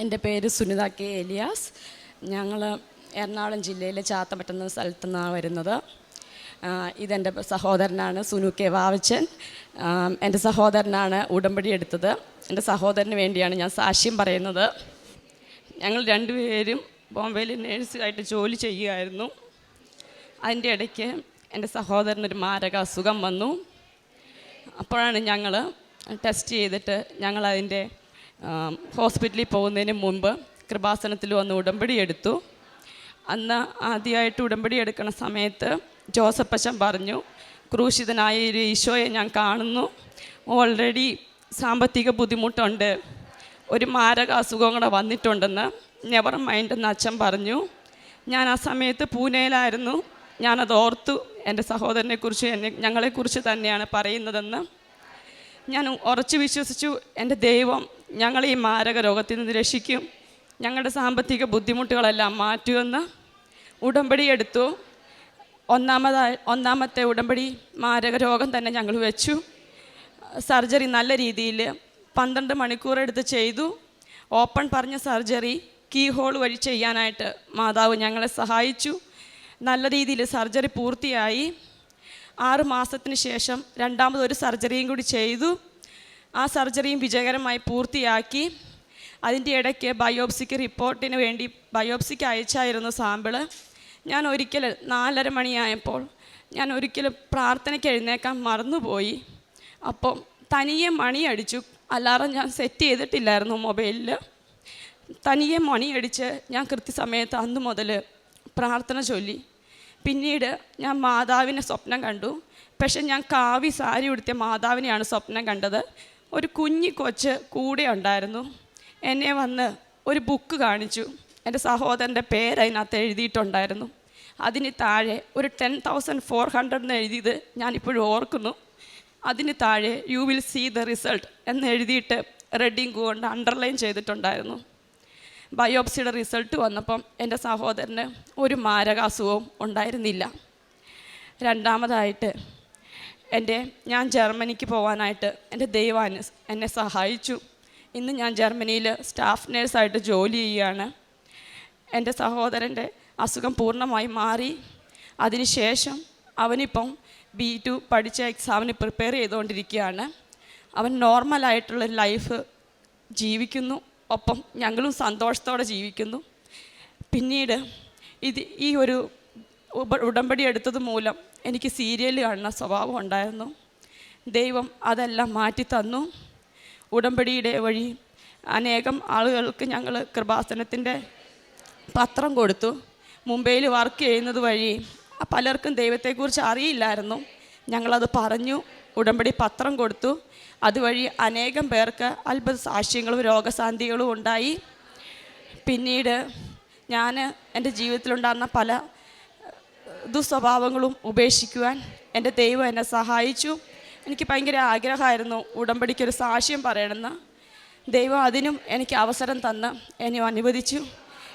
എന്റെ പേര് സുനിത കെ എലിയാസ്. ഞങ്ങൾ എറണാകുളം ജില്ലയിലെ ചാത്തമറ്റം സ്ഥലത്തു നിന്നാണ് വരുന്നത് ഇതെന്റെ സഹോദരനാണ് സുനു കെ വാവച്ചൻ. എന്റെ സഹോദരനാണ് ഉടമ്പടി എടുത്തത്. എന്റെ സഹോദരന് വേണ്ടിയാണ് ഞാൻ സാക്ഷ്യം പറയുന്നത്. ഞങ്ങൾ രണ്ടുപേരും ബോംബെയിൽ നേഴ്സായിട്ട് ജോലി ചെയ്യുകയായിരുന്നു. അതിന്റെ ഇടയ്ക്ക് എന്റെ സഹോദരനൊരു മാരക അസുഖം വന്നു. അപ്പോഴാണ് ഞങ്ങൾ ടെസ്റ്റ് ചെയ്തിട്ട് ഞങ്ങൾ അതിന്റെ ഹോസ്പിറ്റലിൽ പോകുന്നതിന് മുമ്പ് കൃപാസനത്തിൽ വന്ന് ഉടമ്പടി എടുത്തു. അന്ന് ആദ്യമായിട്ട് ഉടമ്പടി എടുക്കുന്ന സമയത്ത് ജോസഫ് അച്ഛൻ പറഞ്ഞു ക്രൂശിതനായ ഒരു ഈശോയെ ഞാൻ കാണുന്നു. ഓൾറെഡി സാമ്പത്തിക ബുദ്ധിമുട്ടുണ്ട്. ഒരു മാരക അസുഖം കൂടെ വന്നിട്ടുണ്ടെന്ന് നെവർ മൈൻഡ് എന്ന് അച്ഛൻ പറഞ്ഞു. ഞാൻ ആ സമയത്ത് പൂനെയിലായിരുന്നു. ഞാനത് ഓർത്തു. എന്റെ സഹോദരനെക്കുറിച്ച് എന്നെ ഞങ്ങളെക്കുറിച്ച് തന്നെയാണ് പറയുന്നതെന്ന്. ഞാൻ ഉറച്ചു വിശ്വസിച്ചു. എന്റെ ദൈവം ഞങ്ങളെ ഈ മാരക രോഗത്തിൽ നിന്ന് രക്ഷിക്കും. ഞങ്ങളുടെ സാമ്പത്തിക ബുദ്ധിമുട്ടുകളെല്ലാം മാറ്റുമെന്ന് ഉടമ്പടി എടുത്തു. ഒന്നാമതായി ഒന്നാമത്തെ ഉടമ്പടി മാരക രോഗം തന്നെ ഞങ്ങൾ വെച്ചു. സർജറി നല്ല രീതിയിൽ പന്ത്രണ്ട് മണിക്കൂർ എടുത്ത് ചെയ്തു. ഓപ്പൺ പറഞ്ഞ സർജറി കീ ഹോൾ വഴി ചെയ്യാനായിട്ട് മാതാവ് ഞങ്ങളെ സഹായിച്ചു. നല്ല രീതിയിൽ സർജറി പൂർത്തിയായി. ആറ് മാസത്തിന് ശേഷം രണ്ടാമതൊരു സർജറിയും കൂടി ചെയ്തു. ആ സർജറിയും വിജയകരമായി പൂർത്തിയാക്കി. അതിന്റെ ഇടയ്ക്ക് ബയോപ്സിക്ക് റിപ്പോർട്ടിന് വേണ്ടി ബയോപ്സിക്ക് അയച്ചായിരുന്നു സാമ്പിൾ. ഞാൻ ഒരിക്കൽ നാലര മണിയായപ്പോൾ ഞാൻ ഒരിക്കലും പ്രാർത്ഥനയ്ക്ക് എഴുന്നേക്കാൻ മറന്നുപോയി. അപ്പം തനിയെ മണിയടിച്ചു. അലാറം ഞാൻ സെറ്റ് ചെയ്തിട്ടില്ലായിരുന്നു മൊബൈലിൽ. തനിയെ മണിയടിച്ച് ഞാൻ കൃത്യസമയത്ത് അന്ന് മുതൽ പ്രാർത്ഥന ചൊല്ലി. പിന്നീട് ഞാൻ മാതാവിനെ സ്വപ്നം കണ്ടു. പക്ഷെ ഞാൻ കാവി സാരി ഉടുത്തിയ മാതാവിനെയാണ് സ്വപ്നം കണ്ടത്. ഒരു കുഞ്ഞി കൊച്ച് കൂടെ ഉണ്ടായിരുന്നു. എന്നെ വന്ന് ഒരു ബുക്ക് കാണിച്ചു. എന്റെ സഹോദരന്റെ പേര് അതിനകത്ത് എഴുതിയിട്ടുണ്ടായിരുന്നു. അതിന് താഴെ ഒരു ടെൻ തൗസൻഡ് ഫോർ ഹൺഡ്രഡ് എന്ന് എഴുതിയത് ഞാനിപ്പോഴും ഓർക്കുന്നു. അതിന് താഴെ you will see the result എന്ന് എഴുതിയിട്ട് റെഡിങ് കൊണ്ട് അണ്ടർലൈൻ ചെയ്തിട്ടുണ്ടായിരുന്നു. ബയോപ്സിയുടെ റിസൾട്ട് വന്നപ്പം എന്റെ സഹോദരന് ഒരു മാരകാസുഖവും ഉണ്ടായിരുന്നില്ല. രണ്ടാമതായിട്ട് എന്റെ ഞാൻ ജർമ്മനിക്ക് പോകാനായിട്ട് എന്റെ ദൈവം എന്നെ- സഹായിച്ചു. ഇന്ന് ഞാൻ ജർമ്മനിയിൽ സ്റ്റാഫ് നേഴ്സായിട്ട് ജോലി ചെയ്യുകയാണ്. എന്റെ സഹോദരന്റെ അസുഖം പൂർണമായി മാറി. അതിനുശേഷം അവനിപ്പം ബി ടു പഠിച്ച എക്സാമിന് പ്രിപ്പയർ ചെയ്തുകൊണ്ടിരിക്കുകയാണ്. അവൻ നോർമലായിട്ടുള്ളൊരു ലൈഫ് ജീവിക്കുന്നു. ഒപ്പം ഞങ്ങളും സന്തോഷത്തോടെ ജീവിക്കുന്നു. പിന്നീട് ഇത് ഈ ഒരു ഉടമ്പടി എടുത്തത് മൂലം എനിക്ക് സീരിയൽ കാണുന്ന സ്വഭാവം ഉണ്ടായിരുന്നു. ദൈവം അതെല്ലാം മാറ്റി തന്നു. ഉടമ്പടിയുടെ വഴി അനേകം ആളുകൾക്ക് ഞങ്ങൾ കൃപാസനത്തിന്റെ പത്രം കൊടുത്തു. മുംബൈയിൽ വർക്ക് ചെയ്യുന്നത് വഴി പലർക്കും ദൈവത്തെക്കുറിച്ച് അറിയില്ലായിരുന്നു. ഞങ്ങളത് പറഞ്ഞു ഉടമ്പടി പത്രം കൊടുത്തു. അതുവഴി അനേകം പേർക്ക് അത്ഭുത സാക്ഷ്യങ്ങളും രോഗശാന്തികളും ഉണ്ടായി. പിന്നീട് ഞാൻ എന്റെ ജീവിതത്തിലുണ്ടാകുന്ന പല ദുസ്വഭാവങ്ങളും ഉപേക്ഷിക്കുവാൻ എന്റെ ദൈവം എന്നെ സഹായിച്ചു. എനിക്ക് ഭയങ്കര ആഗ്രഹമായിരുന്നു ഉടമ്പടിക്കൊരു സാക്ഷ്യം പറയണമെന്ന്. ദൈവം അതിനും എനിക്ക് അവസരം തന്ന് എന്നെ അനുവദിച്ചു.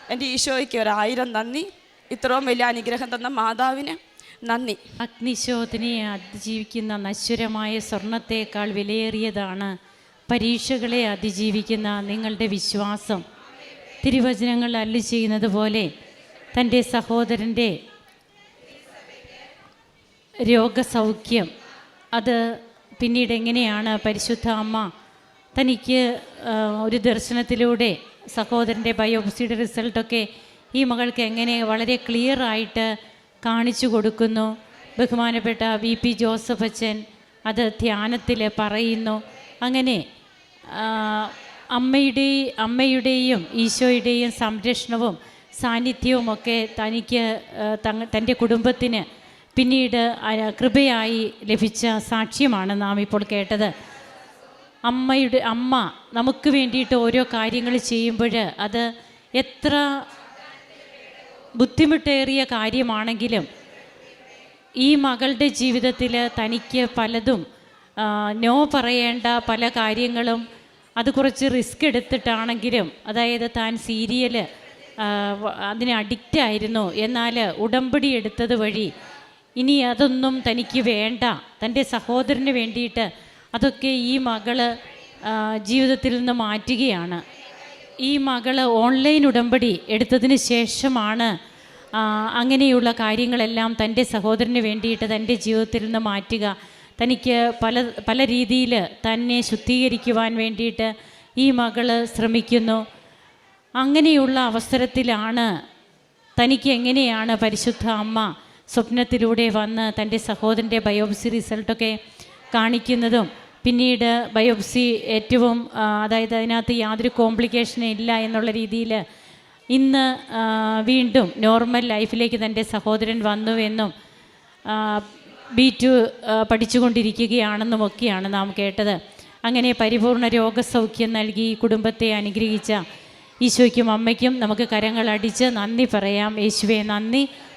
എന്റെ ഈശോയ്ക്ക് ഒരായിരം നന്ദി. ഇത്രയും വലിയ അനുഗ്രഹം തന്ന മാതാവിന് നന്ദി. അഗ്നിശോധനയെ അതിജീവിക്കുന്ന നശ്വരമായ സ്വർണത്തേക്കാൾ വിലയേറിയതാണ് പരീക്ഷകളെ അതിജീവിക്കുന്ന നിങ്ങളുടെ വിശ്വാസം. തിരുവചനങ്ങൾ അല്ലി ചെയ്യുന്നത് പോലെ തന്റെ സഹോദരന്റെ രോഗസൗഖ്യം. അത് പിന്നീട് എങ്ങനെയാണ് പരിശുദ്ധ അമ്മ തനിക്ക് ഒരു ദർശനത്തിലൂടെ സഹോദരന്റെ ബയോപ്സിയുടെ റിസൾട്ടൊക്കെ ഈ മകൾക്ക് എങ്ങനെ വളരെ ക്ലിയർ ആയിട്ട് കാണിച്ചു കൊടുക്കുന്നു? ബഹുമാനപ്പെട്ട വി പി ജോസഫ് അച്ഛൻ അത് ധ്യാനത്തിൽ പറയുന്നു. അങ്ങനെ അമ്മയുടെ അമ്മയുടെയും ഈശോയുടെയും സംരക്ഷണവും സാന്നിധ്യവും ഒക്കെ തനിക്ക് തന്റെ കുടുംബത്തിന് പിന്നീട് കൃപയായി ലഭിച്ച സാക്ഷ്യമാണ് നാം ഇപ്പോൾ കേട്ടത്. അമ്മയുടെ അമ്മ നമുക്ക് വേണ്ടിയിട്ട് ഓരോ കാര്യങ്ങൾ ചെയ്യുമ്പോൾ അത് എത്ര ബുദ്ധിമുട്ടേറിയ കാര്യമാണെങ്കിലും ഈ മകളുടെ ജീവിതത്തിൽ തനിക്ക് പലതും നോ പറയേണ്ട പല കാര്യങ്ങളും അത് കുറച്ച് റിസ്ക് എടുത്തിട്ടാണെങ്കിലും അതായത് താൻ സീരിയൽ അതിന് അഡിക്റ്റ് ആയിരുന്നു എന്നാൽ ഉടമ്പടി എടുത്തത് വഴി ഇനി അതൊന്നും തനിക്ക് വേണ്ട. തന്റെ സഹോദരന് വേണ്ടിയിട്ട് അതൊക്കെ ഈ മകൾ ജീവിതത്തിൽ നിന്ന് മാറ്റുകയാണ്. ഈ മകൾ ഓൺലൈൻ ഉടമ്പടി എടുത്തതിന് ശേഷമാണ് അങ്ങനെയുള്ള കാര്യങ്ങളെല്ലാം തന്റെ സഹോദരന് വേണ്ടിയിട്ട് തന്റെ ജീവിതത്തിൽ നിന്ന് മാറ്റുക. തനിക്ക് പല പല രീതിയിൽ തന്നെ ശുദ്ധീകരിക്കുവാൻ വേണ്ടിയിട്ട് ഈ മകൾ ശ്രമിക്കുന്നു. അങ്ങനെയുള്ള അവസരത്തിലാണ് തനിക്ക് എങ്ങനെയാണ് പരിശുദ്ധ അമ്മ സ്വപ്നത്തിലൂടെ വന്ന് തന്റെ സഹോദരന്റെ ബയോപ്സി റിസൾട്ടൊക്കെ കാണിക്കുന്നതും പിന്നീട് ബയോപ്സി ഏറ്റവും അതായത് അതിനകത്ത് യാതൊരു കോംപ്ലിക്കേഷനും ഇല്ല എന്നുള്ള രീതിയിൽ ഇന്ന് വീണ്ടും നോർമൽ ലൈഫിലേക്ക് തന്റെ സഹോദരൻ വന്നുവെന്നും ബി ടു പഠിച്ചുകൊണ്ടിരിക്കുകയാണെന്നും ഒക്കെയാണ് നാം കേട്ടത്. അങ്ങനെ പരിപൂർണ രോഗസൗഖ്യം നൽകി കുടുംബത്തെ അനുഗ്രഹിച്ച ഈശോയ്ക്കും അമ്മയ്ക്കും നമുക്ക് കരങ്ങളടിച്ച് നന്ദി പറയാം. യേശുവെ നന്ദി.